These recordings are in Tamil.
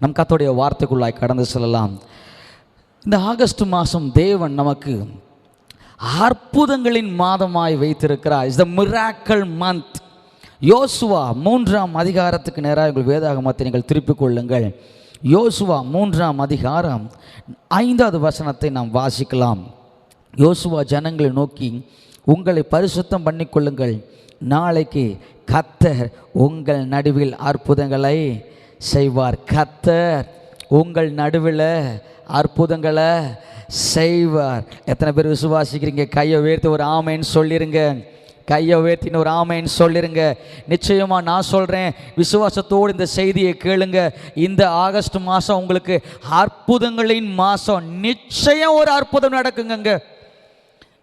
நம் கத்தோடைய வார்த்தைக்குள்ளாய் கடந்து செல்லலாம். இந்த ஆகஸ்ட் மாதம் தேவன் நமக்கு அற்புதங்களின் மாதமாய் வைத்திருக்கிறார். இஸ் த மிராக்கல் மந்த் யோசுவா மூன்றாம் அதிகாரத்துக்கு நேராக உங்கள் வேதாகமத்தை நீங்கள் திருப்பிக் கொள்ளுங்கள். யோசுவா மூன்றாம் அதிகாரம் ஐந்தாவது வசனத்தை நாம் வாசிக்கலாம். யோசுவா ஜனங்களை நோக்கி உங்களை பரிசுத்தம் பண்ணிக்கொள்ளுங்கள் நாளைக்கு கத்தர் உங்கள் நடுவில் அற்புதங்களை செய்வார். கத்தர் உங்கள் நடுவில் அற்புதங்களை செய்வார். எத்தனை பேர் விசுவாசிக்கிறீங்க? கையை உயர்த்தி ஒரு ஆமைன்னு சொல்லிருங்க. கையை உயர்த்தின்னு ஒரு ஆமைன்னு சொல்லிருங்க. நிச்சயமா நான் சொல்கிறேன் விசுவாசத்தோடு இந்த செய்தியை கேளுங்க. இந்த ஆகஸ்ட் மாதம் உங்களுக்கு அற்புதங்களின் மாதம் நிச்சயம் ஒரு அற்புதம் நடக்குங்கங்க.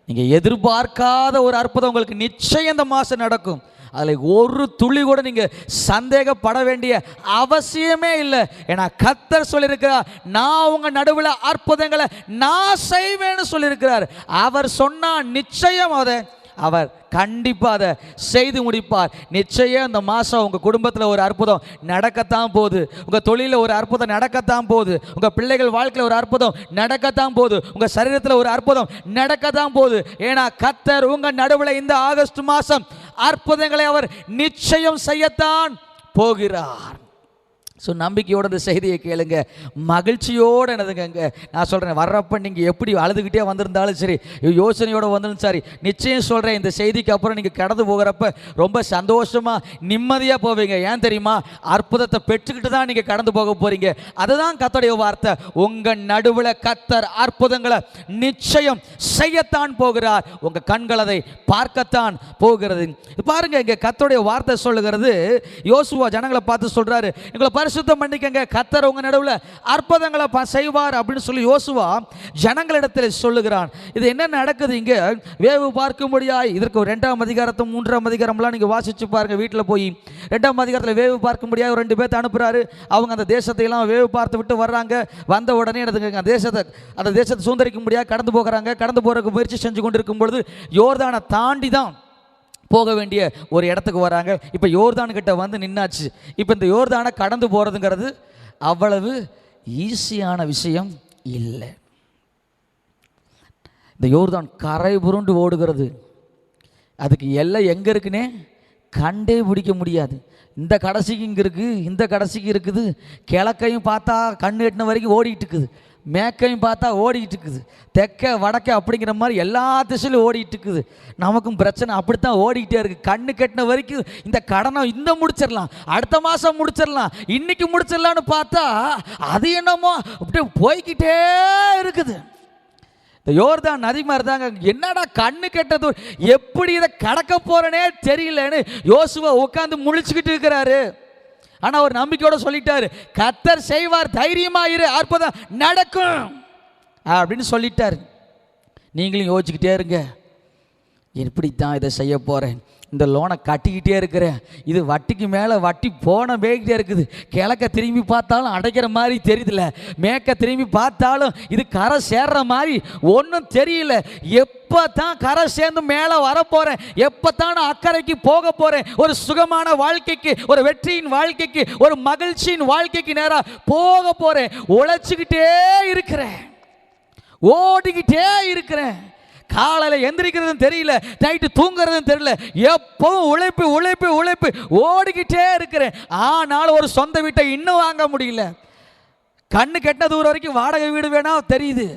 நீங்கள் எதிர்பார்க்காத ஒரு அற்புதம் உங்களுக்கு நிச்சயம் இந்த மாதம் நடக்கும். அதில் ஒரு துளி கூட நீங்கள் சந்தேகப்பட வேண்டிய அவசியமே இல்லை. ஏன்னா கத்தர் சொல்லியிருக்கிறார் நான் உங்கள் நடுவில் அற்புதங்களை நான் செய்வேன்னு சொல்லியிருக்கிறார். அவர் சொன்னால் நிச்சயம் அதை அவர் கண்டிப்பாக அதை செய்து முடிப்பார். நிச்சயம் இந்த மாதம் உங்கள் குடும்பத்தில் ஒரு அற்புதம் நடக்கத்தான் போகுது. உங்கள் தொழிலில் ஒரு அற்புதம் நடக்கத்தான் போகுது. உங்கள் பிள்ளைகள் வாழ்க்கையில் ஒரு அற்புதம் நடக்கத்தான் போகுது. உங்கள் சரீரத்தில் ஒரு அற்புதம் நடக்கத்தான் போகுது. ஏன்னா கத்தர் உங்கள் நடுவில் இந்த ஆகஸ்ட் மாதம் அற்புதங்களை அவர் நிச்சயம் செய்யத்தான் போகிறார். ஸோ நம்பிக்கையோட இந்த செய்தியை கேளுங்க. மகிழ்ச்சியோடு என்னதுங்க நான் சொல்கிறேன் வர்றப்ப நீங்கள் எப்படி அழுதுகிட்டே வந்திருந்தாலும் சரி யோசனையோடு வந்தாலும் சரி நிச்சயம் சொல்கிறேன் இந்த செய்திக்கு அப்புறம் நீங்கள் கடந்து போகிறப்ப ரொம்ப சந்தோஷமாக நிம்மதியாக போவீங்க. ஏன் தெரியுமா? அற்புதத்தை பெற்றுக்கிட்டு தான் நீங்கள் கடந்து போக போகிறீங்க அதுதான் கத்தோடைய வார்த்தை. உங்கள் நடுவில் கத்தர் அற்புதங்களை நிச்சயம் செய்யத்தான் போகிறார். உங்கள் கண்கள் அதை பார்க்கத்தான் போகிறது. பாருங்க இங்கே கத்தோடைய வார்த்தை சொல்லுகிறது. யோசுவா ஜனங்களை பார்த்து சொல்கிறாரு எங்களை பரிசுத்தம் பண்ணிக்கங்க. கத்தர் உங்கள் நடுவில் அற்புதங்களை ப- செய்வார் அப்படின்னு சொல்லி யோசுவா ஜனங்களிடத்தில் சொல்லுகிறான். இது என்ன நடக்குது இங்கே? வேவு பார்க்கும்படியாய். இதற்கு ஒரு ரெண்டாம் அதிகாரத்தை மூன்றாம் அதிகாரம்லாம் நீங்கள் வாசிச்சு பாருங்க. வீட்டில் போய் ரெண்டாம் அதிகாரத்தில் வேவு பார்க்கும்படியாக ஒரு ரெண்டு பேர்த்த அனுப்புகிறாரு அவங்க அந்த தேசத்தையெல்லாம் வேவு பார்த்து விட்டு வர்றாங்க. வந்த உடனே எனக்கு அந்த தேசத்தை அந்த தேசத்தை சுதந்திரிக்க முடியாது கடந்து போகிறாங்க. கடந்து போகிறக்கு முயற்சி செஞ்சு கொண்டிருக்கும் பொழுது யோர்தானை தாண்டி தான் போக வேண்டிய ஒரு இடத்துக்கு வராங்க. இப்போ யோர்தான் கிட்ட வந்து நின்னாச்சு. இப்போ இந்த யோர்தானை கடந்து போகிறதுங்கிறது அவ்வளவு ஈஸியான விஷயம் இல்லை. இந்த யோர்தான் கரை புருண்டு ஓடுகிறது. அதுக்கு எல்லை எங்கே இருக்குன்னே கண்டே பிடிக்க முடியாது. இந்த கடைசிக்கு இங்கே இருக்குது இந்த கடைசிக்கு இருக்குது. கிழக்கையும் பார்த்தா கண் எட்டின வரைக்கும் ஓடிட்டு இருக்குது. மேக்கையும் பார்த்தா ஓடிக்கிட்டு இருக்குது. தெற்க வடக்க அப்படிங்கிற மாதிரி எல்லா திசையிலும் ஓடிட்டு இருக்குது. நமக்கும் பிரச்சனை அப்படித்தான் ஓடிக்கிட்டே இருக்குது கண்ணு கட்டின வரைக்கும் இந்த கடனை இந்த முடிச்சிடலாம் அடுத்த மாதம் முடிச்சிடலாம் இன்றைக்கி முடிச்சிடலான்னு பார்த்தா அது என்னமோ அப்படியே போய்க்கிட்டே இருக்குது. இந்த யோர்தான் நதி மாதிரி தாங்க. என்னடா கண்ணு கெட்டது? எப்படி இதை கடக்க போகிறேனே தெரியலன்னு யோசுவா உட்காந்து முழிச்சுக்கிட்டு இருக்கிறாரு. ஆனால் அவர் நம்பிக்கையோட சொல்லிட்டாரு கத்தர் செய்வார் தைரியமா இரு அற்புதம் நடக்கும். அப்படின்னு சொல்லிட்டார். நீங்களும் யோசிச்சுக்கிட்டே இருங்க. இப்படித்தான் தான் இதை செய்ய போகிறேன் இந்த லோனை கட்டிக்கிட்டே இருக்கிறேன். இது வட்டிக்கு மேலே வட்டி போன பேக்கிட்டே இருக்குது. கிழக்க திரும்பி பார்த்தாலும் அடைக்கிற மாதிரி தெரியுதுல மேற்க திரும்பி பார்த்தாலும் இது கரை சேர்ற மாதிரி ஒன்றும் தெரியல. எப்போ தான் கரை சேர்ந்து மேலே வரப்போகிறேன் எப்போ தான் அக்கறைக்கு போக போகிறேன் ஒரு சுகமான வாழ்க்கைக்கு ஒரு வெற்றியின் வாழ்க்கைக்கு ஒரு மகிழ்ச்சியின் வாழ்க்கைக்கு நேராக போக போகிறேன் உழைச்சிக்கிட்டே இருக்கிறேன். ஓடிக்கிட்டே இருக்கிறேன். காலையில் எந்திரிக்கிறதும் தெரியல நைட்டு தூங்குறதும் தெரியல எப்பவும் உழைப்பு உழைப்பு உழைப்பு ஓடிக்கிட்டே இருக்கிறேன். ஆனாலும் ஒரு சொந்த வீட்டை இன்னும் வாங்க முடியல. கண்ணு கெட்ட தூரம் வரைக்கும் வாடகை வீடு வேணா தெரியுது.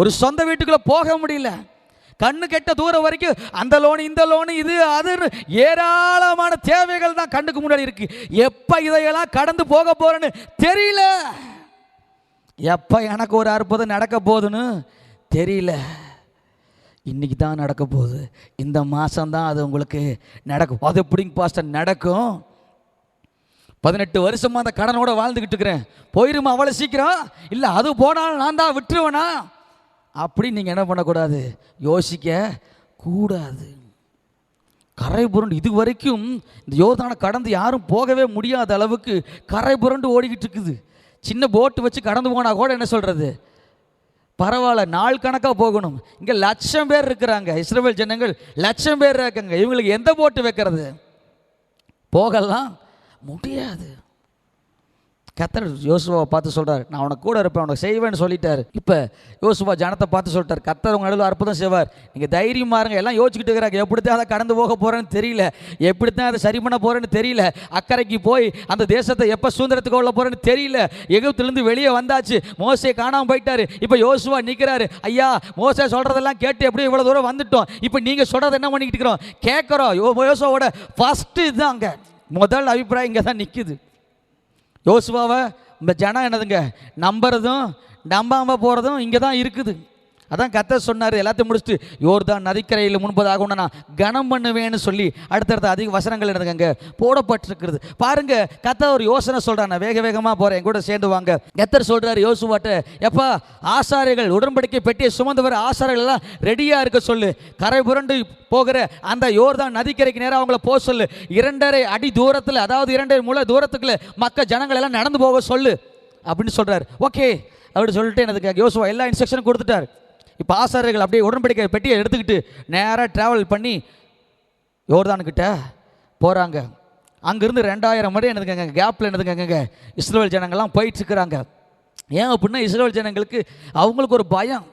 ஒரு சொந்த வீட்டுக்குள்ளே போக முடியல. கண்ணு கெட்ட தூரம் வரைக்கும் அந்த லோன் இந்த லோன் இது அது ஏராளமான தேவைகள் தான் கண்ணுக்கு முன்னாடி இருக்கு. எப்போ இதையெல்லாம் கடந்து போக போறேன்னு தெரியல. எப்போ எனக்கு ஒரு அற்புதம் நடக்க போகுதுன்னு தெரியல. இன்றைக்கி தான் நடக்க போகுது. இந்த மாதம்தான் அது உங்களுக்கு நடக்கும். அது எப்படிங்க பாஸ்டர் நடக்கும். பதினெட்டு வருஷமாக அந்த கடனோட வாழ்ந்துக்கிட்டு இருக்கிறேன். போயிருமா அவ்வளோ சீக்கிரம்? இல்லை அது போனாலும் நான் தான் விட்டுருவேனா? அப்படின்னு நீங்கள் என்ன பண்ணக்கூடாது? யோசிக்க கூடாது. கரை புரண்டு இது வரைக்கும் இந்த யோர்தானை கடந்து யாரும் போகவே முடியாத அளவுக்கு கரை புரண்டு ஓடிக்கிட்டு இருக்குது. சின்ன போட்டு வச்சு கடந்து போனால் கூட என்ன சொல்கிறது பரவாயில்ல நாள் கணக்காக போகணும். இங்கே லட்சம் பேர் இருக்கிறாங்க. இஸ்ரேல் ஜனங்கள் லட்சம் பேர் இருக்காங்க. இவங்களுக்கு எந்த போட்டு வைக்கிறது? போகலாம்? முடியாது. கத்தர் யோசுவாவை பார்த்து சொல்கிறார் நான் உனக்கு கூட இருப்பேன் உனக்கு செய்வேன்னு சொல்லிட்டார். இப்போ யோசுவா ஜனத்தை பார்த்து சொல்லிட்டார் கத்தர் உங்கள் நடுவில் அற்புதம் செய்வார். நீங்கள் தைரியமா இருங்க எல்லாம் யோசிச்சுக்கிட்டு இருக்கிறாங்க எப்படித்தான் அதை கடந்து போக போகிறேன்னு தெரியல எப்படித்தான் அதை சரி பண்ண போகிறேன்னு தெரியல அக்கறைக்கு போய் அந்த தேசத்தை எப்போ சுதந்திரத்துக்கு கொள்ள போகிறேன்னு தெரியல எகிப்திலிருந்து வெளியே வந்தாச்சு மோசையை காணாமல் போயிட்டாரு. இப்போ யோசுவா நிற்கிறாரு ஐயா மோசே சொல்கிறதெல்லாம் கேட்டு எப்படியும் இவ்வளோ தூரம் வந்துட்டோம் இப்போ நீங்கள் சொல்கிறது என்ன பண்ணிக்கிட்டு இருக்கிறோம்? கேட்குறோம் யோ யோசுவாவோட ஃபஸ்ட்டு அங்கே. முதல் அபிப்பிராயம் இங்கே தான் நிற்குது யோசுவாவை இந்த ஜனம் என்னதுங்க? நம்புறதும் நம்பாமல் போகிறதும் இங்கே தான் இருக்குது. அதான் கத்த சொன்னார் எல்லாத்தையும் முடிச்சுட்டு யோர்தான் நதிக்கரையில் முன்பதாக நான் கனம் பண்ணுவேன்னு சொல்லி அடுத்தடுத்த அதிக வசனங்கள் எனக்கு அங்கே போடப்பட்டிருக்கிறது. பாருங்க கத்த ஒரு யோசனை சொல்கிறான் நான் வேக வேகமாக போகிறேன் கூட சேர்ந்து வாங்க. கத்தர் சொல்கிறார் யோசுவாட்ட எப்பா ஆசாரிகள் உடன்படிக்கை பெட்டியை சுமந்து வர ஆசாரிகள் எல்லாம் ரெடியாக இருக்க சொல்லு. கரை புரண்டு போகிற அந்த யோர்தான் நதிக்கரைக்கு நேராக அவங்கள போக சொல்லு. இரண்டரை அடி தூரத்தில் அதாவது இரண்டரை முளை தூரத்துக்குள்ள மக்கள் ஜனங்கள் எல்லாம் நடந்து போக சொல்லு. அப்படின்னு சொல்கிறார் ஓகே அப்படின்னு சொல்லிட்டு எனக்கு யோசுவா எல்லா இன்ஸ்ட்ரக்ஷனும் கொடுத்துட்டார். இப்போ ஆசாரியர்கள் அப்படியே உடன்படிக்கை பெட்டியை எடுத்துக்கிட்டு நேராக ட்ராவல் பண்ணி யோர்தானுக்கிட்ட போகிறாங்க அங்கேருந்து ரெண்டாயிரம் முறை என்னதுங்க கேப்பில் என்னதுங்க இஸ்ரேல் ஜனங்கள்லாம் போயிட்டுருக்குறாங்க. ஏன் அப்படின்னா இஸ்ரேல் ஜனங்களுக்கு அவங்களுக்கு ஒரு பயம்.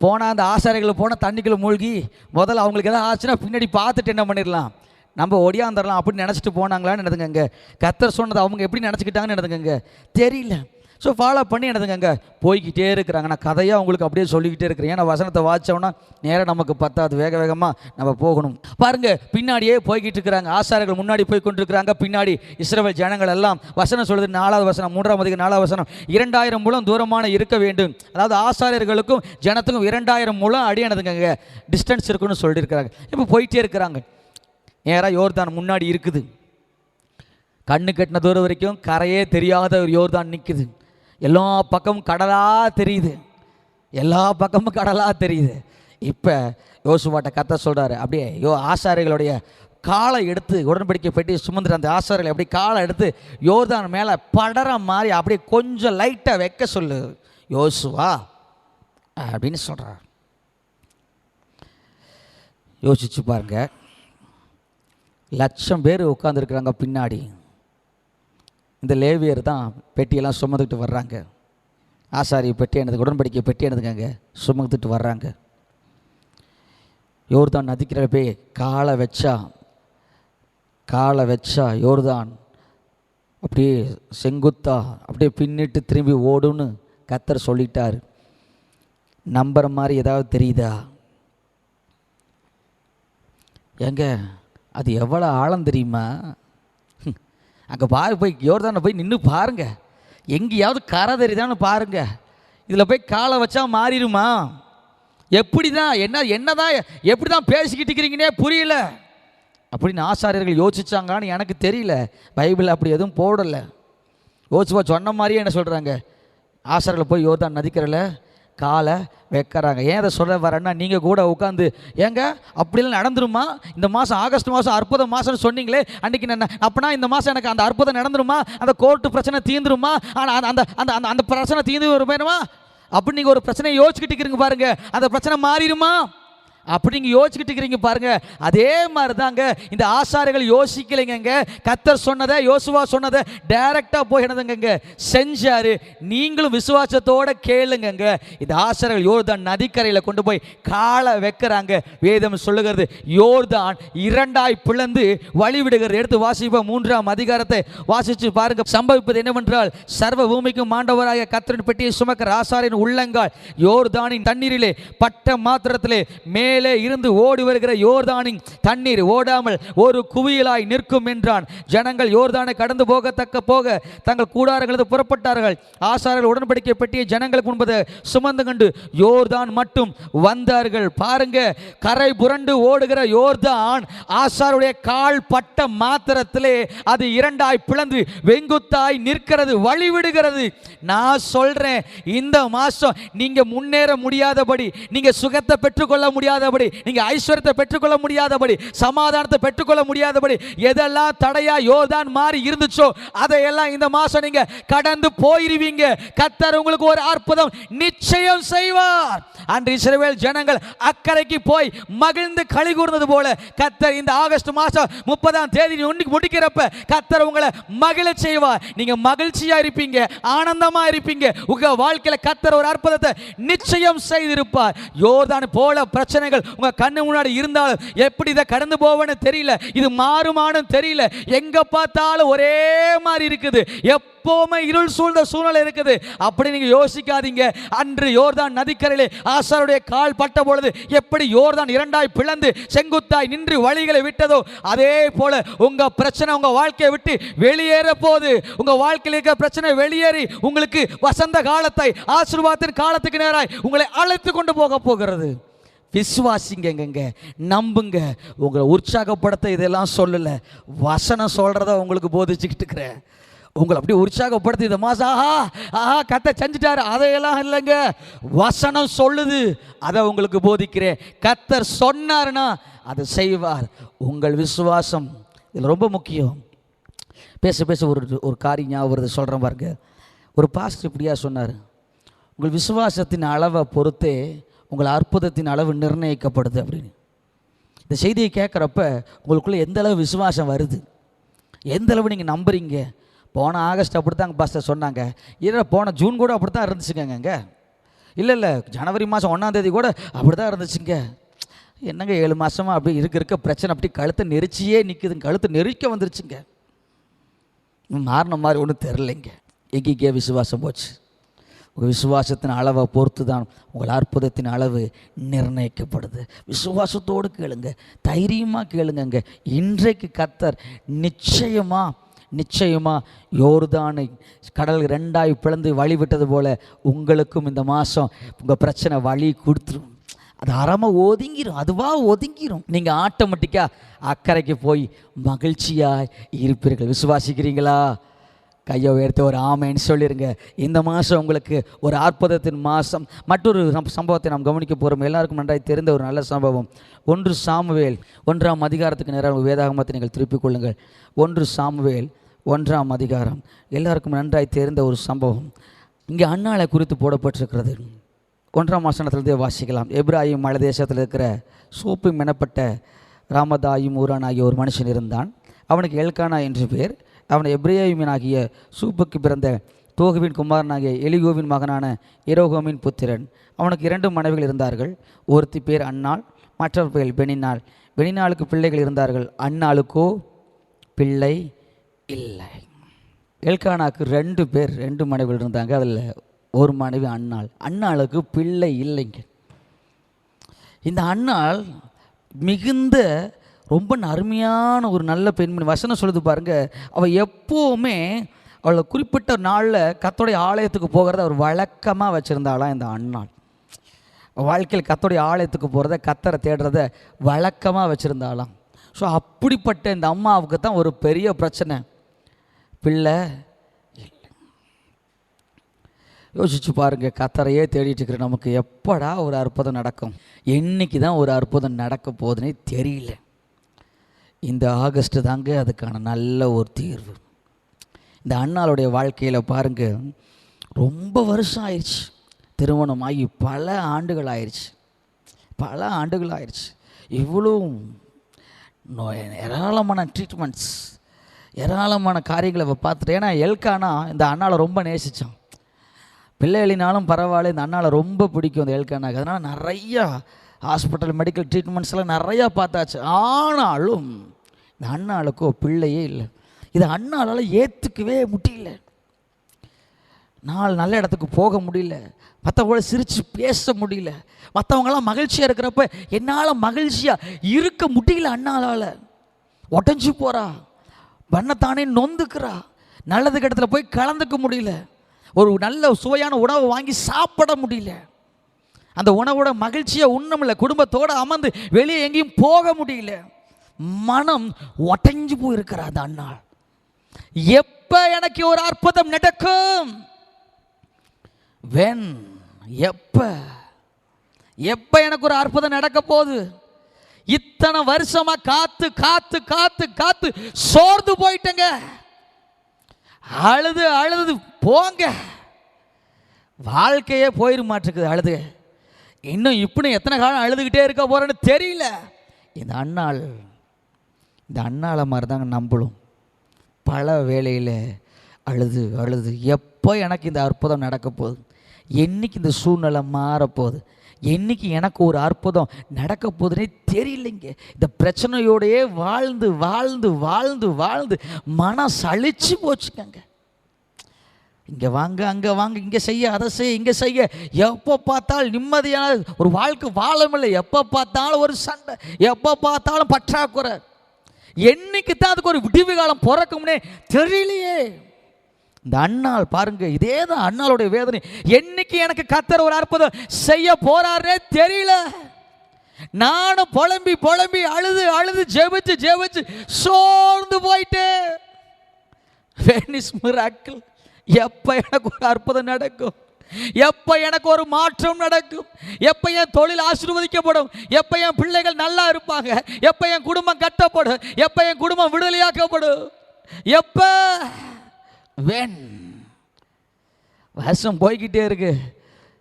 போனால் அந்த ஆசாரிகளை போனால் தண்ணிக்குள்ளே மூழ்கி முதல்ல அவங்களுக்கு எதாவது ஆச்சுன்னா பின்னாடி பார்த்துட்டு என்ன பண்ணிடலாம் நம்ம ஒடியாந்துடலாம் அப்படின்னு நினச்சிட்டு போனாங்களான்னு என்னதுங்க கத்தர் சொன்னது அவங்க எப்படி நினச்சிக்கிட்டாங்கன்னு என்னதுங்க தெரியல. ஸோ ஃபாலோ பண்ணி என்னதுங்க போய்கிட்டே இருக்கிறாங்க. நான் கதையாக உங்களுக்கு அப்படியே சொல்லிக்கிட்டே இருக்கிறேன். ஏன்னா வசனத்தை வாச்சோம்னா நேராக நமக்கு பத்தாது. வேக வேகமாக நம்ம போகணும். பாருங்க பின்னாடியே போய்கிட்டு இருக்கிறாங்க. ஆசாரர்கள் முன்னாடி போய் கொண்டிருக்கிறாங்க. பின்னாடி இஸ்ரவேல் ஜனங்கள் எல்லாம். வசனம் சொல்லுது நாலாவது வசனம் மூன்றாம் அதிக நாலாவது வசனம். இரண்டாயிரம் மூலம் தூரமான இருக்க வேண்டும். அதாவது ஆசாரியர்களுக்கும் ஜனத்துக்கும் இரண்டாயிரம் மூலம் அடியானதுங்க டிஸ்டன்ஸ் இருக்குன்னு சொல்லியிருக்கிறாங்க. இப்போ போயிட்டே இருக்கிறாங்க. நேராக யோர்தான் முன்னாடி இருக்குது. கண்ணு கட்டின தூரம் வரைக்கும் கரையே தெரியாத ஒரு யோர்தான் நிற்குது எல்லா பக்கமும் கடலாக தெரியுது. எல்லா பக்கமும் கடலாக தெரியுது. இப்போ யோசுவாட்ட கத்த சொல்கிறாரு அப்படியே யோ ஆசாரிகளுடைய காலை எடுத்து உடன்படிக்கை பெட்டி சுமந்துட்டு அந்த ஆசாரிகளை அப்படியே காலை எடுத்து யோர்தான் மேலே படற மாதிரி அப்படியே கொஞ்சம் லைட்டாக வைக்க சொல்லு. யோசுவா அப்படின்னு சொல்கிறார் யோசிச்சு பாருங்க. லட்சம் பேர் உட்காந்துருக்குறாங்க பின்னாடி. இந்த லேவியர் தான் பெட்டியெல்லாம் சுமந்துக்கிட்டு வர்றாங்க. ஆசாரி பெட்டி எனது உடன்படிக்கை பெட்டி எனதுக்காங்க சுமந்துட்டு வர்றாங்க. யோர்தான் நதிக்கிற போய் காலை வச்சா காலை வச்சா யோர்தான் அப்படியே செங்குத்தா அப்படியே பின்னிட்டு திரும்பி ஓடுன்னு கத்தர் சொல்லிட்டார். நம்புற மாதிரி ஏதாவது தெரியுதா? ஏங்க அது எவ்வளோ ஆழம் தெரியுமா? அங்கே பாரு போய் யோர்தானை போய் நின்று பாருங்க. எங்கேயாவது கரை தெரிதான்னு பாருங்க. இதில் போய் காலை வச்சா மாறிடுமா? எப்படி தான் என்ன என்ன தான் எப்படி தான் பேசிக்கிட்டு இருக்கிறீங்கன்னே புரியல. அப்படின்னு ஆசாரியர்கள் யோசிச்சாங்கன்னு எனக்கு தெரியல. பைபிள் அப்படி எதுவும் போடலை. யோசிப்பா சொன்ன மாதிரியே என்ன சொல்கிறாங்க ஆசாரில் போய் யோர்தான் நதிக்கிறல காலை வைக்கிறாங்க. ஏன் அதை சொல்ல வரேன்னா நீங்கள் கூட உட்காந்து ஏங்க அப்படிலாம் நடந்துருமா? இந்த மாதம் ஆகஸ்ட் மாதம் அற்புத மாதம்னு சொன்னீங்களே அன்றைக்கி நான் அப்போனா இந்த மாதம் எனக்கு அந்த அற்புதம் நடந்துருமா? அந்த கோர்ட்டு பிரச்சனை தீந்துருமா? ஆனால் அந்த அந்த அந்த அந்த பிரச்சனை தீந்து வருமேனுமா அப்படி நீங்கள் ஒரு பிரச்சனையை யோசிச்சுக்கிட்டு இருக்கிறீங்க பாருங்கள் அந்த பிரச்சனை மாறிடுமா? அப்படி நீங்கள் யோசிச்சுக்கிட்டு இருக்கிறீங்க பாருங்க. அதே மாதிரி தாங்க இந்த ஆசாரிகள் யோசிக்கலைங்க கத்தர் சொன்னதை யோசுவா சொன்னதை டைரக்டாக போய் என்னதுங்க செஞ்சாரு. நீங்களும் விசுவாசத்தோட கேளுங்கங்க. இந்த ஆசாரிகள் யோர்தான் நதிக்கரையில் கொண்டு போய் காலை வைக்கிறாங்க. வேதம் சொல்லுகிறது யோர்தான் இரண்டாய் பிளந்து வழிவிடுகிறது எடுத்து வாசிப்போம் மூன்றாம் அதிகாரத்தை வாசித்து பாருங்க. சம்பவிப்பது என்னவென்றால் சர்வ பூமிக்கும் மாண்டவராக கத்தரின் பெட்டியை சுமக்கிற ஆசாரின் உள்ளங்கால் யோர்தானின் தண்ணீரிலே பட்ட மாத்திரத்திலே மே மேலே இருந்து ஓடி வருகிற யோர்தானின் தண்ணீர் ஓடாமல் ஒரு குவியலாய் நிற்கும் என்றான். ஜனங்கள் யோர்தானை கடந்து போகத்தக்க போக தங்கள் கூடாரங்களது புறப்பட்டார்கள். ஆசாரர்கள் உடன்படிக்கை பெட்டியை ஜனங்களுக்கு முன்பது சுமந்து கண்டு யோர்தான் மட்டும் வந்தார்கள். பாருங்க கரை புரண்டு ஓடுகிற யோர்தான் ஆசாருடைய கால் பட்ட மாத்திரத்திலே அது இரண்டாய் பிளந்து வெங்குத்தாய் நிற்கிறது வழிவிடுகிறது. நான் சொல்றேன் இந்த மாசம் நீங்க முன்னேற முடியாதபடி நீங்க சுகத்தை பெற்றுக்கொள்ள முடியாத முடியாதபடி நீங்கள் ஐஸ்வர்யத்தை பெற்றுக்கொள்ள முடியாதபடி சமாதானத்தை பெற்றுக்கொள்ள முடியாதபடி எதெல்லாம் தடையா யோர்தான் மாறி இருந்துச்சோ அதையெல்லாம் இந்த மாதம் நீங்கள் கடந்து போயிருவீங்க. கத்தர் உங்களுக்கு ஒரு அற்புதம் நிச்சயம் செய்வார். அன்று இஸ்ரேல் ஜனங்கள் அக்கறைக்கு போய் மகிழ்ந்து களி கூர்ந்தது போல கத்தர் இந்த ஆகஸ்ட் மாதம் முப்பதாம் தேதி முடிக்கிறப்ப கத்தர் உங்களை மகிழ செய்வார். நீங்கள் மகிழ்ச்சியாக இருப்பீங்க ஆனந்தமாக இருப்பீங்க. உங்கள் வாழ்க்கையில் கத்தர் ஒரு அற்புதத்தை நிச்சயம் செய்திருப்பார். யோர்தான் போல பிரச்சனை பிரச்சனைகள் உங்க கண்ணு முன்னாடி இருந்தாலும் எப்படி இதை கடந்து போவேன்னு தெரியல. இது மாறுமானு தெரியல. எங்க பார்த்தாலும் ஒரே மாதிரி இருக்குது. எப்பவுமே இருள் சூழ்ந்த சூழ்நிலை இருக்குது. அப்படி நீங்க யோசிக்காதீங்க. அன்று யோர்தான் நதிக்கரையிலே ஆசாருடைய கால் பட்ட பொழுது எப்படி யோர்தான் இரண்டாய் பிளந்து செங்குத்தாய் நின்று வழிகளை விட்டதோ அதே போல உங்க பிரச்சனை உங்க வாழ்க்கையை விட்டு வெளியேற போது உங்க வாழ்க்கையில் இருக்கிற பிரச்சனை வெளியேறி உங்களுக்கு வசந்த காலத்தை ஆசீர்வாதத்தின் காலத்துக்கு நேராய் உங்களை அழைத்து கொண்டு போக போகிறது. விசுவாசிங்கங்க நம்புங்க. உங்களை உற்சாகப்படுத்த இதெல்லாம் சொல்லலை. வசனம் சொல்கிறத உங்களுக்கு போதிச்சுக்கிட்டு இருக்கிறேன். உங்களை அப்படியே உற்சாகப்படுத்தி இந்த மாதம் ஆஹா ஆஹா கத்தை செஞ்சுட்டாரு. அதையெல்லாம் இல்லைங்க. வசனம் சொல்லுது. அதை உங்களுக்கு போதிக்கிறேன். கத்தர் சொன்னாருன்னா அதை செய்வார். உங்கள் விசுவாசம் இதில் ரொம்ப முக்கியம். பேச பேச ஒரு ஒரு காரியம் ஞாபகம் வருது. சொல்கிறேன் பாருங்க. ஒரு பாஸ்டர் இப்படியா சொன்னார். உங்கள் விசுவாசத்தின் அளவை பொறுத்தே உங்கள் அற்புதத்தின் அளவு நிர்ணயிக்கப்படுது அப்படின்னு. இந்த செய்தியை கேட்குறப்ப உங்களுக்குள்ளே எந்த அளவு விசுவாசம் வருது? எந்த அளவு நீங்கள் நம்புறீங்க? போன ஆகஸ்ட் அப்படி தாங்க பாஸ்டர் சொன்னாங்க. இல்லை போன ஜூன் கூட அப்படி தான் இருந்துச்சுங்க அங்கே. இல்லை இல்லை ஜனவரி மாதம் ஒன்றாந்தேதி கூட அப்படி தான் இருந்துச்சுங்க. என்னங்க ஏழு மாதமாக அப்படி இருக்க இருக்க பிரச்சனை அப்படி கழுத்தை நெரிச்சியே நிற்குதுங்க கழுத்தை நெரிக்க வந்துருச்சுங்க. மாறின மாதிரி ஒன்றும் தெரிலைங்க எங்கேயே விசுவாசம் போச்சு. உங்கள் விசுவாசத்தின் அளவை பொறுத்து தான் உங்கள் அற்புதத்தின் அளவு நிர்ணயிக்கப்படுது. விசுவாசத்தோடு கேளுங்க தைரியமாக கேளுங்கங்க. இன்றைக்கு கத்தர் நிச்சயமாக நிச்சயமாக யோர்தானை கடல் ரெண்டாய் பிளந்து வழி விட்டது போல் உங்களுக்கும் இந்த மாதம் உங்கள் பிரச்சனை வழி கொடுத்துரும். அது அறமாக ஒதுங்கிரும் அதுவாக ஒதுங்கிரும். நீங்கள் ஆட்டோமேட்டிக்காக அக்கறைக்கு போய் மகிழ்ச்சியாக இருப்பீர்கள். விசுவாசிக்கிறீங்களா? கையை உயர்த்தி ஒரு ஆமைன்னு சொல்லிடுங்க இந்த மாதம் உங்களுக்கு ஒரு அற்புதத்தின் மாதம். மற்றொரு நம் சம்பவத்தை நாம் கவனிக்க போகிறோம் எல்லாருக்கும் நன்றாய் தெரிந்த ஒரு நல்ல சம்பவம். ஒன்று சாமுவேல் ஒன்றாம் அதிகாரத்துக்கு நேரம் வேதாகமத்தை நீங்கள் திருப்பிக் கொள்ளுங்கள். ஒன்று சாமுவேல் ஒன்றாம் அதிகாரம். எல்லாருக்கும் நன்றாய் தெரிந்த ஒரு சம்பவம். இங்கே அண்ணாளை குறித்து போடப்பட்டிருக்கிறது. ஒன்றாம் வசனத்திலிருந்தே வாசிக்கலாம். எப்ராஹிம் மலை தேசத்தில் இருக்கிற சோப்பு எனப்பட்ட ராமதாயும் ஊரான் ஆகிய ஒரு மனுஷன் இருந்தான். அவனுக்கு எல்கானா என்று பேர். அவன் எப்ரேயுமீனாகிய சூப்புக்கு பிறந்த தோகுவின் குமாரனாகிய எலிகோவின் மகனான எரோகோமின் புத்திரன். அவனுக்கு இரண்டு மனைவிகள் இருந்தார்கள். ஒருத்தி பேர் அன்னாள் மற்றவர் பெயர் பெனினாள் பெனினாளுக்கு பிள்ளைகள் இருந்தார்கள். அன்னாளுக்கோ பிள்ளை இல்லை. எல்கானாக்கு ரெண்டு பேர் ரெண்டு மனைவிகள் இருந்தாங்க. அதில் ஒரு மனைவி அன்னாள். அன்னாளுக்கு பிள்ளை இல்லைங்க. இந்த அன்னாள் மிகுந்த ரொம்ப அருமையான ஒரு நல்ல பெண்மணி. வசனம் சொல்லுது பாருங்க அவள் எப்போவுமே அவளை குறிப்பிட்ட நாளில் கத்தோடைய ஆலயத்துக்கு போகிறத அவர் வழக்கமாக வச்சுருந்தாளாம் இந்த அண்ணாள். வாழ்க்கையில் கத்தோடைய ஆலயத்துக்கு போகிறத கத்தரை தேடுறத வழக்கமாக வச்சுருந்தாளாம். ஸோ அப்படிப்பட்ட இந்த அம்மாவுக்கு தான் ஒரு பெரிய பிரச்சனை. பிள்ளை யோசிச்சு பாருங்க கத்தரையே தேடிட்டு இருக்கிற நமக்கு எப்படா ஒரு அற்புதம் நடக்கும்? என்னைக்கு தான் ஒரு அற்புதம் நடக்க போகுதுன்னே தெரியல. இந்த ஆகஸ்ட் தாங்க அதுக்கான நல்ல ஒரு தீர்வு. இந்த அண்ணாளுடைய வாழ்க்கையில் பாருங்கள் ரொம்ப வருஷம் ஆயிடுச்சு. திருமணம் ஆகி பல ஆண்டுகள் ஆயிடுச்சு. பல ஆண்டுகள் ஆயிடுச்சு. இவ்வளோ ஏராளமான ட்ரீட்மெண்ட்ஸ் ஏராளமான காரியங்களை இப்போ பார்த்துட்டு. ஏன்னா எல்கானா இந்த அண்ணாவை ரொம்ப நேசித்தான் பிள்ளைகளினாலும் பரவாயில்ல இந்த அண்ணாவை ரொம்ப பிடிக்கும் இந்த எல்கானாக்கு அதனால் நிறையா ஹாஸ்பிட்டல் மெடிக்கல் ட்ரீட்மெண்ட்ஸ்லாம் நிறையா பார்த்தாச்சு. ஆனாலும் இந்த அண்ணாளுக்கோ பிள்ளையே இல்லை. இதை அண்ணாளால் ஏற்றுக்கவே முடியல. நாள் நல்ல இடத்துக்கு போக முடியல. மற்றவங்கள சிரித்து பேச முடியல. மற்றவங்களாம் மகிழ்ச்சியாக இருக்கிறப்ப என்னால் மகிழ்ச்சியாக இருக்க முடியல அண்ணாளால். உடஞ்சி போகிறா பண்ணத்தானே நொந்துக்கிறா. நல்லது இடத்துல போய் கலந்துக்க முடியல. ஒரு நல்ல சுவையான உணவை வாங்கி சாப்பிட முடியல. அந்த உணவோட மகிழ்ச்சியாக உண்ணமில்லை குடும்பத்தோடு அமர்ந்து வெளியே எங்கேயும் போக முடியல. மனம் ஒட்டஞ்சு போயிருக்கிறா அந்த அண்ணாள். எப்ப எனக்கு ஒரு அற்புதம் நடக்கும்? வென் எப்ப? எப்போ எனக்கு ஒரு அற்புதம் நடக்க போகுது? இத்தனை வருஷமா காத்து காத்து காத்து காத்து சோர்ந்து போயிட்டேங்க. அழுது அழுது போங்க. வாழ்க்கையே போயிட மாட்டேங்குது அழுது. இன்னும் இப்படி எத்தனை காலம் அழுதுகிட்டே இருக்க போறேன்னு தெரியல. இந்த அண்ணாள் இந்த அண்ணாளை மாதிரி தாங்க நம்பளும். பல வேளையில் அழுது அழுது எப்போ எனக்கு இந்த அற்புதம் நடக்க போகுது? என்னைக்கு இந்த சூழ்நிலை மாறப்போகுது என்னைக்கு எனக்கு ஒரு அற்புதம் நடக்க போகுதுன்னே தெரியலைங்க. இந்த பிரச்சனையோடையே வாழ்ந்து வாழ்ந்து வாழ்ந்து வாழ்ந்து மனம் சளிச்சு போச்சுக்கங்க. இங்கே வாங்க அங்கே வாங்க இங்கே செய்ய அதை செய்ய இங்கே செய்ய. எப்போ பார்த்தாலும் நிம்மதியான ஒரு வாழ்க்கை வாழமில்லை எப்போ பார்த்தாலும் ஒரு சண்டை. எப்போ பார்த்தாலும் பற்றாக்குறை. என்னைக்கு தான் அதுக்கு ஒரு விடிவு காலம் பிறக்கும்னே தெரியலையே. இந்த அண்ணால் பாருங்க இதே தான் அண்ணாளுடைய வேதனை. என்னைக்கு எனக்கு கத்தர் ஒரு அற்புதம் செய்ய போறாரே தெரியல. நானும் புலம்பி புலம்பி அழுது அழுது ஜெபிச்சு ஜெபிச்சு சோர்ந்து போயிட்டேன். வெனிஸ் மிராக்கிள் எப்போ எனக்கு ஒரு அற்புதம் நடக்கும்? எப்போ எனக்கு ஒரு மாற்றம் நடக்கும்? எப்போ என் தொழில் ஆசீர்வதிக்கப்படும்? எப்போ என் பிள்ளைகள் நல்லா இருப்பாங்க? எப்போ என் குடும்பம் கட்டப்படும்? எப்போ என் குடும்பம் விடுதலையாக்கப்படும்? எப்போ? வென் வருஷம் போய்கிட்டே இருக்கு.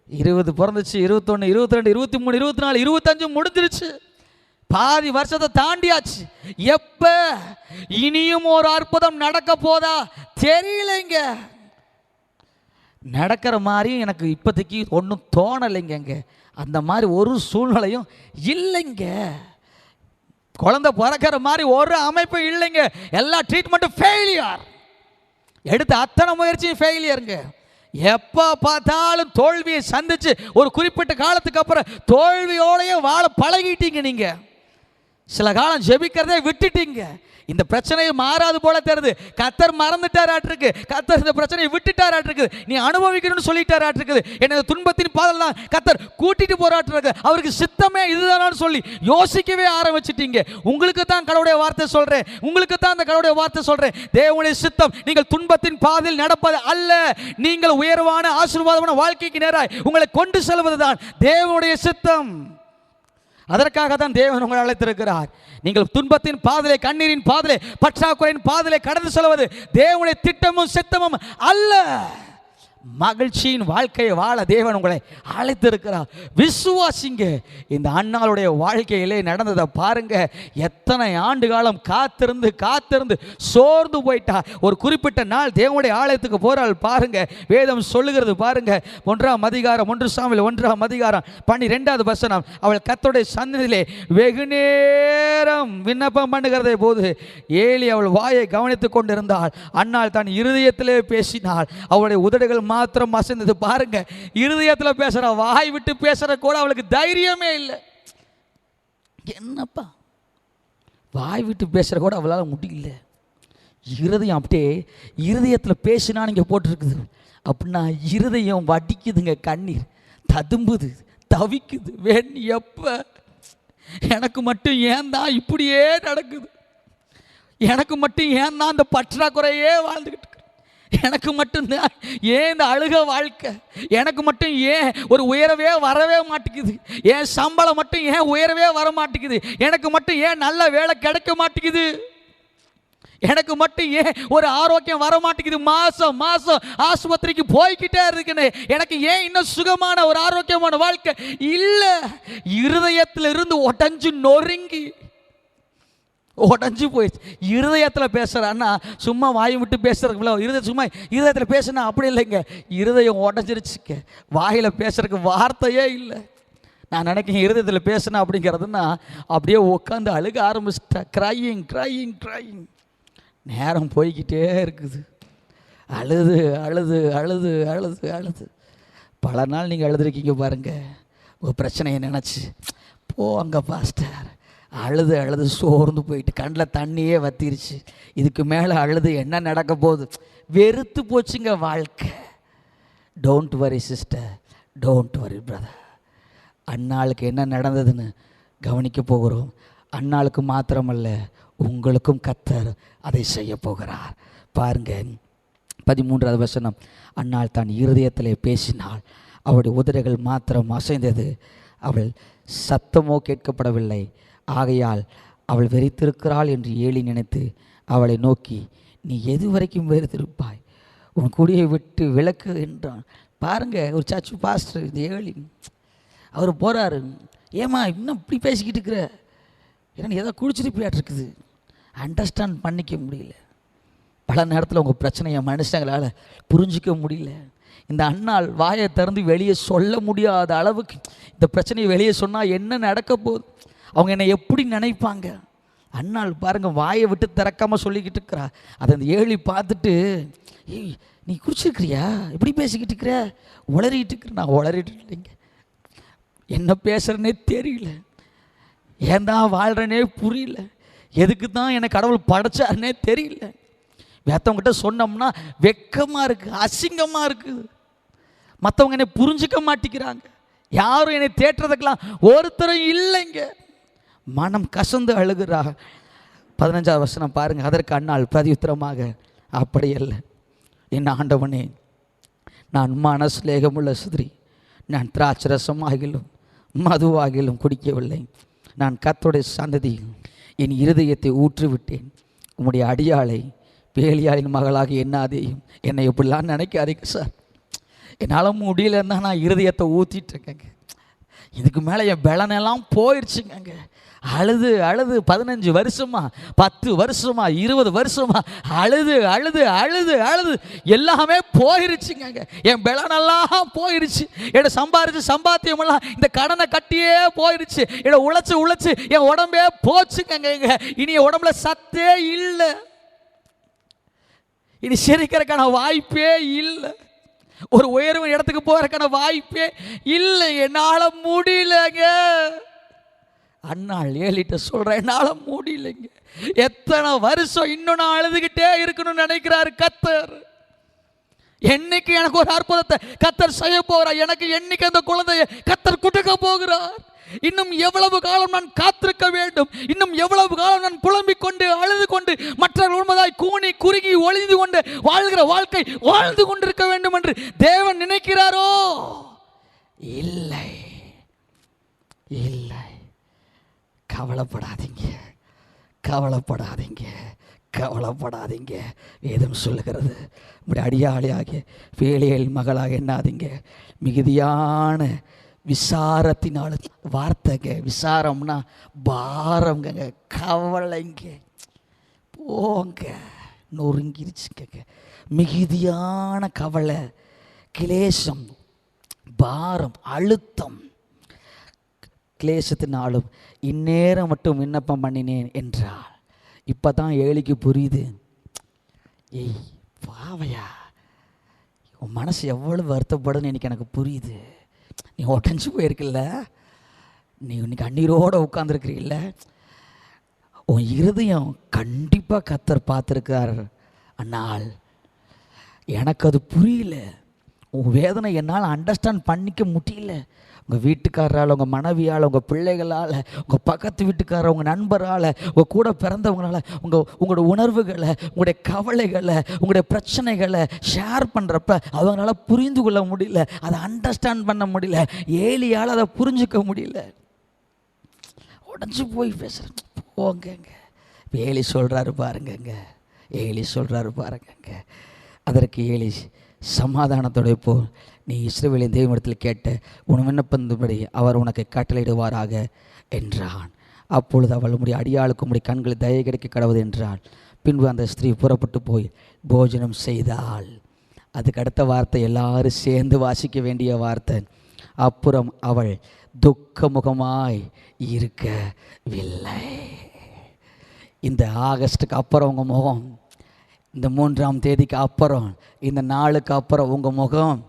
இருபது பிறந்துச்சு இருபத்தொன்று இருபத்தி ரெண்டு இருபத்தி மூணு இருபத்தி நாலு இருபத்தஞ்சு முடிஞ்சிருச்சு. பாதி வருஷத்தை தாண்டியாச்சு. எப்ப? இனியும் ஒரு அற்புதம் நடக்க போதா? தெரியலைங்க. நடக்கிற மாதிரியும் எனக்கு இப்போதைக்கு ஒன்றும் தோணலைங்க அந்த மாதிரி ஒரு சூழ்நிலையும் இல்லைங்க. குழந்தை பிறக்கிற மாதிரி ஒரு அமைப்பும் இல்லைங்க. எல்லா ட்ரீட்மெண்ட்டும் ஃபெயிலியர் எடுத்த அத்தனை முயற்சியும் ஃபெயிலியருங்க எப்போ பார்த்தாலும் தோல்வியை சந்தித்து ஒரு குறிப்பிட்ட காலத்துக்கு அப்புறம் தோல்வியோடையே வாழ பழகிட்டீங்க நீங்கள் சில காலம் ஜெபிக்கிறதே விட்டுட்டீங்க. இந்த பிரச்சனையை மாறாது போல தெரியுது. கத்தர் மறந்துட்டாராட்டிருக்கு. கத்தர் இந்த பிரச்சனையை விட்டுட்டாராட்டிருக்குது நீ அனுபவிக்கணும்னு சொல்லிட்டாராட்டிருக்குது எனது துன்பத்தின் பாதலாம் கத்தர் கூட்டிட்டு போராட்டிருக்கு அவருக்கு சித்தமே இதுதானான்னு சொல்லி யோசிக்கவே ஆரம்பிச்சிட்டீங்க. உங்களுக்கு தான் கடவுளுடைய வார்த்தை சொல்றேன். உங்களுக்கு தான் அந்த கடவுளுடைய வார்த்தை சொல்றேன். தேவனுடைய சித்தம் நீங்கள் துன்பத்தின் பாதையில் நடப்பது அல்ல. நீங்கள் உயர்வான ஆசீர்வாதமான வாழ்க்கைக்கு நேராய் உங்களை கொண்டு செல்வதுதான் தேவனுடைய சித்தம். அதற்காக தான் தேவன் உங்களை அழைத்திருக்கிறார். நீங்கள் துன்பத்தின் பாதலை கண்ணீரின் பாதலை பற்றாக்குறையின் பாதலை கடந்து செல்வது தேவனுடைய திட்டமும் சித்தமும் அல்ல. மகிழ்ச்சியின் வாழ்க்கையை வாழ தேவன் உங்களை அழைத்திருக்கிறார். விசுவாசிங்க இந்த அண்ணாளுடைய வாழ்க்கையிலே நடந்ததை பாருங்க. எத்தனை ஆண்டு காலம் காத்திருந்து காத்திருந்து சோர்ந்து போயிட்டா. ஒரு குறிப்பிட்ட நாள் தேவனுடைய ஆலயத்துக்கு போறாள் பாருங்க. வேதம் சொல்லுகிறது பாருங்க. ஒன்றாம் அதிகாரம் ஒன்று சாமியில் ஒன்றாம் அதிகாரம் பன்னிரெண்டாவது வசனம். அவள் கத்தோடைய சந்ததியிலே வெகு நேரம் விண்ணப்பம் பண்ணுகிறதை போது ஏலி அவள் வாயை கவனித்துக் கொண்டிருந்தாள். அன்னாள் தன் இருதயத்திலே பேசினாள். அவளுடைய உதடுகள் மாத்திரம் அசைந்தது பாருங்க இருதயத்தில் பேசுற வாய் விட்டு பேசுற கூட அவளுக்கு தைரியமே இல்லை. என்னப்பா? வாய் விட்டு பேசுற கூட அவளால் முடியல. இருதயம் அப்படியே இருதயத்தில் பேசினா நீங்கள் போட்டிருக்குது. அப்படின்னா இருதயம் வடிக்குதுங்க கண்ணீர். ததும்புது தவிக்குது. வேண் எப்போ? எனக்கு மட்டும் ஏன் தான் இப்படியே நடக்குது? எனக்கு மட்டும் ஏன் தான் அந்த பற்றாக்குறையே வாழ்ந்துக்கிட்டு எனக்கு மட்டும்தான் ஏன் இந்த அழுக வாழ்க்கை? எனக்கு மட்டும் ஏன் ஒரு உயரவே வரவே மாட்டேங்குது? ஏன் சம்பளம் மட்டும் ஏன் உயரவே வர மாட்டேங்குது எனக்கு மட்டும் ஏன் நல்ல வேலை கிடைக்க மாட்டேங்குது? எனக்கு மட்டும் ஏன் ஒரு ஆரோக்கியம் வர மாட்டேங்குது மாதம் மாதம் ஆஸ்பத்திரிக்கு போய்கிட்டே இருக்குன்னு எனக்கு ஏன் இன்னும் சுகமான ஒரு ஆரோக்கியமான வாழ்க்கை? இல்லை இருதயத்தில் இருந்து உடஞ்சு நொறுங்கி உடஞ்சி போயிடுச்சு. இருதயத்தில் பேசுகிறான்னா சும்மா வாய் விட்டு பேசுறதுக்குள்ள இருதயம் சும்மா இருதயத்தில் பேசுனா அப்படி இல்லைங்க. இருதயம் உடஞ்சிருச்சுக்க வாயில் பேசுறதுக்கு வார்த்தையே இல்லை. நான் நினைக்கிறேன் இருதயத்தில் பேசுனேன் அப்படிங்கிறதுனா அப்படியே உட்காந்து அழுக ஆரம்பிச்சிட்டேன் க்ரையிங் க்ரையிங் க்ரையிங் நேரம் போய்கிட்டே இருக்குது. அழுது அழுது அழுது அழுது அழுது. பல நாள் நீங்கள் அழுதுருக்கீங்க பாருங்கள் உங்கள் பிரச்சனையை நினச்சி. போங்க பாஸ்டர் அழுது அழுது சோர்ந்து போயிட்டு கண்ணில் தண்ணியே வத்திருச்சு. இதுக்கு மேலே அழுது என்ன நடக்க போகுது? வெறுத்து போச்சுங்க வாழ்க்கை. Don't worry sister don't worry brother அண்ணாளுக்கு என்ன நடந்ததுன்னு கவனிக்க போகிறோம். அண்ணாளுக்கு மாத்திரமல்ல உங்களுக்கும் கத்தர் அதை செய்ய போகிறார். பாருங்க பதிமூன்றாவது வசனம். அன்னாள் தான் இருதயத்தில் பேசினாள். அவருடைய உதிரைகள் மாத்திரம் அசைந்தது. அவள் சத்தமோ கேட்கப்படவில்லை. ஆகையால் அவள் வெறித்திருக்கிறாள் என்று ஏழி நினைத்து அவளை நோக்கி நீ எது வரைக்கும் வெறித்திருப்பாய்? உன் குடியை விட்டு விளக்கு என்றான். பாருங்க ஒரு சர்ச் பாஸ்டர் இந்த ஏழி அவர் போகிறாரு ஏம்மா இன்னும் இப்படி பேசிக்கிட்டு இருக்கிற? ஏன்னா ஏதோ குடிச்சிருப்பியாட்டு இருக்குது அண்டர்ஸ்டாண்ட் பண்ணிக்க முடியல. பல நேரத்தில் உங்கள் பிரச்சனையை மனுஷங்களால் புரிஞ்சிக்க முடியல. இந்த அண்ணால் வாயை திறந்து வெளியே சொல்ல முடியாத அளவுக்கு இந்த பிரச்சனையை வெளியே சொன்னால் என்ன நடக்க போகுது? அவங்க என்னை எப்படி நினைப்பாங்க? அண்ணாள் பாருங்கள் வாயை விட்டு திறக்காமல் சொல்லிக்கிட்டு இருக்கிறா. அதை அந்த ஏழி பார்த்துட்டு ஏய் நீ குடிச்சிருக்கிறியா? எப்படி பேசிக்கிட்டு இருக்கிற? உளறிட்டு இருக்கிற. நான் உளறிட்டு இல்லைங்க. என்ன பேசுகிறேனே தெரியல. ஏன் தான் வாழ்கிறேனே புரியல. எதுக்கு தான் என்னை கடவுள் படைச்சாருனே தெரியல. மற்றவங்ககிட்ட சொன்னோம்னா வெக்கமாக இருக்குது அசிங்கமாக இருக்குது மற்றவங்க என்னை புரிஞ்சிக்க மாட்டேங்கிறாங்க. யாரும் என்னை தேட்டுறதுக்கெல்லாம் ஒருத்தரும் இல்லைங்க. மனம் கசந்து அழுகிறா பதினஞ்சாவது வருஷம் பாருங்கள் அதற்கு அண்ணாள் பிரதியுத்திரமாக அப்படியல்ல என் ஆண்டவனே நான் மனஸ்லேகமுள்ள சுதிரி. நான் திராட்சரசமாகிலும் மதுவாகிலும் குடிக்கவில்லை. நான் கத்தோடைய சந்ததியில் என் இருதயத்தை ஊற்றிவிட்டேன். உம்முடைய அடியாளை பேலியாளின் மகளாக எண்ணாதேயும் என்னை இப்படிலாம் நினைக்காதீங்க சார். என்னால் முடியலன்னா நான் இருதயத்தை ஊற்றிட்டு இருக்கேங்க. இதுக்கு மேலே என் பலனெல்லாம் போயிடுச்சுங்க அழுது அழுது பதினஞ்சு வருஷமா பத்து வருஷமா இருபது வருஷமா அழுது அழுது அழுது அழுது. எல்லாமே போயிருச்சுங்க என் பலனெல்லாம் போயிருச்சு. என்னை சம்பாரிச்சு சம்பாத்தியமெல்லாம் இந்த கடனை கட்டியே போயிருச்சு. என்னை உழைச்சு உழைச்சு என் உடம்பே போச்சுங்க இனி உடம்புல சத்தே இல்லை. இனி சிரிக்கிறதுக்கான வாய்ப்பே இல்லை. ஒரு உயர்வு இடத்துக்கு போகிறதுக்கான வாய்ப்பே இல்லை. என்னால் முடியலங்க. அண்ணாள் ஏழிட்ட சொல்கிறேன் என்னால் முடியலைங்க. எத்தனை வருஷம் இன்னும் நான் அழுதுகிட்டே இருக்கணும்னு நினைக்கிறாரு கத்தர். என்னைக்கு எனக்கு ஒரு அற்புதத்தை கத்தர் செய்ய போகிறார்? எனக்கு என்னைக்கு அந்த குழந்தைய கத்தர் கொடுக்க போகிறார்? இன்னும் எவ்வளவு காலம் நான் காத்திருக்க வேண்டும்? இன்னும் எவ்வளவு காலம் நான் புலம்பிக் கொண்டு அழுது கொண்டு மற்றவர்கள் உண்மதாய் கூனி குறுகி ஒளிந்து கொண்டு வாழ்கிற வாழ்க்கை வாழ்ந்து கொண்டிருக்க வேண்டும் என்று தேவன் நினைக்கிறாரோ? இல்லை. இல்லை. கவலைப்படாதீங்க. கவலைப்படாதீங்க. கவலைப்படாதீங்க. வேதம் சொல்லுகிறது இப்படி அடியாளியாகிய வேலையல் மகளாக என்னாதீங்க மிகுதியான விசாரத்தினால வார்த்தைங்க விசாரம்னா பாரங்க கவலைங்க. போங்க நொறுங்கிருச்சுங்க மிகுதியான கவலை கிளேசம் பாரம் அழுத்தம் கிளேசத்தினாலும் இந்நேரம் மட்டும் விண்ணப்பம் பண்ணினேன் என்றாள். இப்போ தான் ஏழிக்கு புரியுது. ஏய் பாவையா. உன் மனசு எவ்வளவு வருத்தப்படுன்னு எனக்கு எனக்கு புரியுது. நீ உடஞ்சி போயிருக்கில்ல. நீ இன்னைக்கு கண்ணீரோடு உட்காந்துருக்கிறீல்ல உன் இருதயம் கண்டிப்பாக கத்தர் பார்த்துருக்கார் அண்ணாள். எனக்கு அது புரியல. உன் வேதனை என்னால் அண்டர்ஸ்டாண்ட் பண்ணிக்க முடியல. உங்கள் வீட்டுக்காரரால் உங்கள் மனைவியால் உங்கள் பிள்ளைகளால் உங்கள் பக்கத்து வீட்டுக்காரர் உங்கள் நண்பரால் உங்கள் கூட பிறந்தவங்களால் உங்கள் உங்களோட உணர்வுகளை உங்களுடைய கவலைகளை உங்களுடைய பிரச்சனைகளை ஷேர் பண்ணுறப்ப அவங்களால புரிந்து கொள்ள முடியல. அதை அண்டர்ஸ்டாண்ட் பண்ண முடியல. ஏலியால் அதை புரிஞ்சுக்க முடியல. உடஞ்சி போய் பேசுகிறேன் போங்கங்க ஏலி சொல்கிறாரு பாருங்கங்க ஏலி சொல்கிறாரு பாருங்கங்க அதற்கு ஏலி சமாதானத்தோட போ. நீ இஸ்ரேவேலின் தெய்வத்தில் கேட்ட உன் விண்ணப்பந்தபடி அவர் உனக்கு கட்டளையிடுவாராக என்றான். அப்பொழுது அவள் உடைய அடியாளுக்கு உடைய கண்களில் தய கிடைக்க கடவுது என்றாள். பின்பு அந்த ஸ்திரீ புறப்பட்டு போய் போஜனம் செய்தாள். அதுக்கு அடுத்த வார்த்தை எல்லாரும் சேர்ந்து வாசிக்க வேண்டிய வார்த்தை. அப்புறம் அவள் துக்கமுகமாய் இருக்கவில்லை. இந்த ஆகஸ்ட்டுக்கு அப்புறம் உங்கள் முகம் இந்த மூன்றாம் தேதிக்கு அப்புறம் இந்த நாளுக்கு அப்புறம் உங்கள் முகம்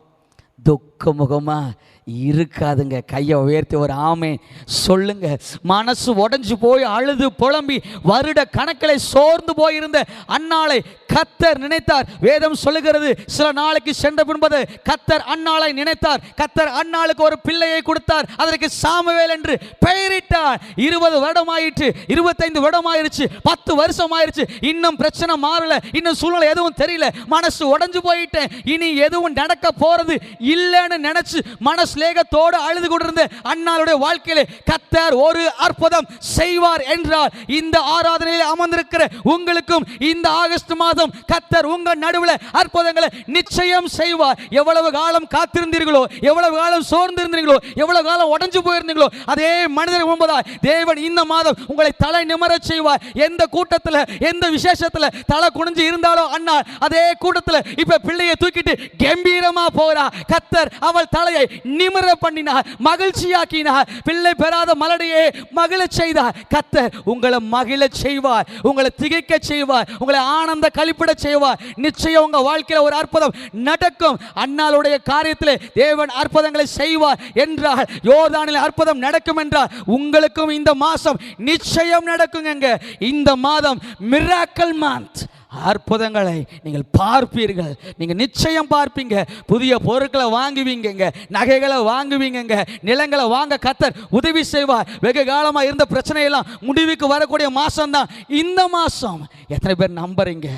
துக்க முகமாக இருக்காதுங்க. கையை உயர்த்தி ஒரு ஆமை சொல்லுங்க. மனசு உடஞ்சு போய் அழுது புலம்பி வருட கணக்கில் சோர்ந்து போயிருந்த அன்னாளை கத்தர் நினைத்தார். வேதம் சொல்லுகிறது சில நாளைக்கு சென்ற பின்பது கத்தர் அன்னாளை நினைத்தார். கத்தர் அன்னாளுக்கு ஒரு பிள்ளையை கொடுத்தார். அதற்கு சாமுவேல் என்று பெயரிட்டார். இருபது வருடம் ஆயிட்டு இருபத்தைந்து வருடம் ஆயிருச்சு பத்து வருஷம் ஆயிருச்சு இன்னும் பிரச்சனை மாறல இன்னும் சூழ்நிலை எதுவும் தெரியல. மனசு உடஞ்சு போயிட்டேன். இனி எதுவும் நடக்க போறது இல்லைன்னு நினைச்சு மனசு மனஸ்லேகத்தோடு அழுது கொண்டிருந்த அண்ணாளுடைய வாழ்க்கையிலே கத்தர் ஒரு அற்புதம் செய்வார் என்றார். இந்த ஆராதனையில் அமர்ந்திருக்கிற உங்களுக்கும் இந்த ஆகஸ்ட் மாதம் கத்தர் உங்க நடுவில் அற்புதங்களை நிச்சயம் செய்வார். எவ்வளவு காலம் காத்திருந்தீர்களோ எவ்வளவு காலம் சோர்ந்திருந்தீர்களோ எவ்வளவு காலம் உடஞ்சு போயிருந்தீங்களோ அதே மனிதர் முன்பதாய் தேவன் இந்த மாதம் உங்களை தலை நிமர செய்வார். எந்த கூட்டத்தில் எந்த விசேஷத்தில் தலை குனிஞ்சு இருந்தாலோ அண்ணா அதே கூட்டத்தில் இப்ப பிள்ளையை தூக்கிட்டு கம்பீரமா போறா. கத்தர் அவள் தலையை நிமிர பண்ணினார் மகிழ்ச்சியாக்கினார். பிள்ளை பெறாத மலடியே மகிழச் செய்தார். கத்தர் உங்களை மகிழ செய்வார் உங்களை திகைக்க செய்வார் உங்களை ஆனந்த கழிப்பிட செய்வார். நிச்சயம் உங்க வாழ்க்கையில ஒரு அற்புதம் நடக்கும். அண்ணாளுடைய காரியத்திலே தேவன் அற்புதங்களை செய்வார் என்றால் யோர்தானில் அற்புதம் நடக்கும் என்றால் உங்களுக்கும் இந்த மாசம் நிச்சயம் நடக்குங்க இந்த மாதம் மிராக்கல் மந்த் அற்புதங்களை நீங்கள் பார்ப்பீர்கள். நீங்கள் நிச்சயம் பார்ப்பீங்க. புதிய பொருட்களை வாங்குவீங்கங்க. நகைகளை வாங்குவீங்கங்க. நிலங்களை வாங்க கத்தர் உதவி செய்வார். வெகு காலமாக இருந்த பிரச்சனையெல்லாம் முடிவுக்கு வரக்கூடிய மாதம்தான் இந்த மாதம் எத்தனை பேர் நம்புறீங்க?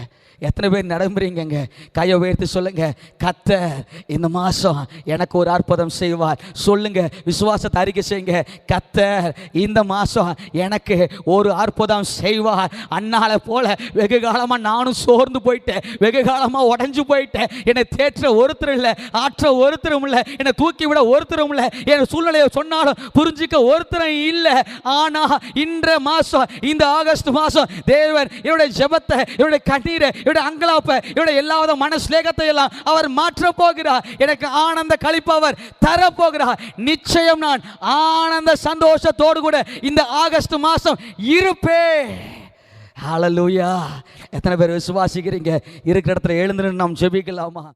எத்தனை பேர் நடைமுறைங்க கையை உயர்த்தி சொல்லுங்க. கத்த இந்த மாதம் எனக்கு ஒரு அற்புதம் செய்வார். சொல்லுங்க விசுவாசத்தை அறிக்கை செய்யுங்க. கத்த இந்த மாதம் எனக்கு ஒரு அற்புதம் செய்வார். அண்ணால போல வெகு காலமாக நானும் சோர்ந்து போயிட்டேன். வெகு காலமாக உடஞ்சு போயிட்டேன். என்னை தேற்ற ஒருத்தர் இல்லை ஆற்ற ஒருத்தரும் இல்லை என்னை தூக்கி விட ஒருத்தரும் இல்லை என் சூழ்நிலையை சொன்னாலும் புரிஞ்சிக்க ஒருத்தரும் இல்லை. ஆனால் இன்ற மாதம் இந்த ஆகஸ்ட் மாதம் தேவன் என்னுடைய ஜபத்தை என்னுடைய கண்ணீரை இவருடைய அங்கலாப்ப இவருடைய எல்லாவித மனஸ்லேகத்தை எல்லாம் அவர் மாற்ற போகிறார் எனக்கு ஆனந்த கழிப்பவர் தர போகிறார் நிச்சயம் நான் ஆனந்த சந்தோஷத்தோடு கூட இந்த ஆகஸ்ட் மாதம் இருப்பேன். ஹலலூயா எத்தனை பேர் விசுவாசிக்கிறீங்க? இருக்கிற இடத்துல எழுந்துன்னு நாம் ஜெபிக்கலாமா?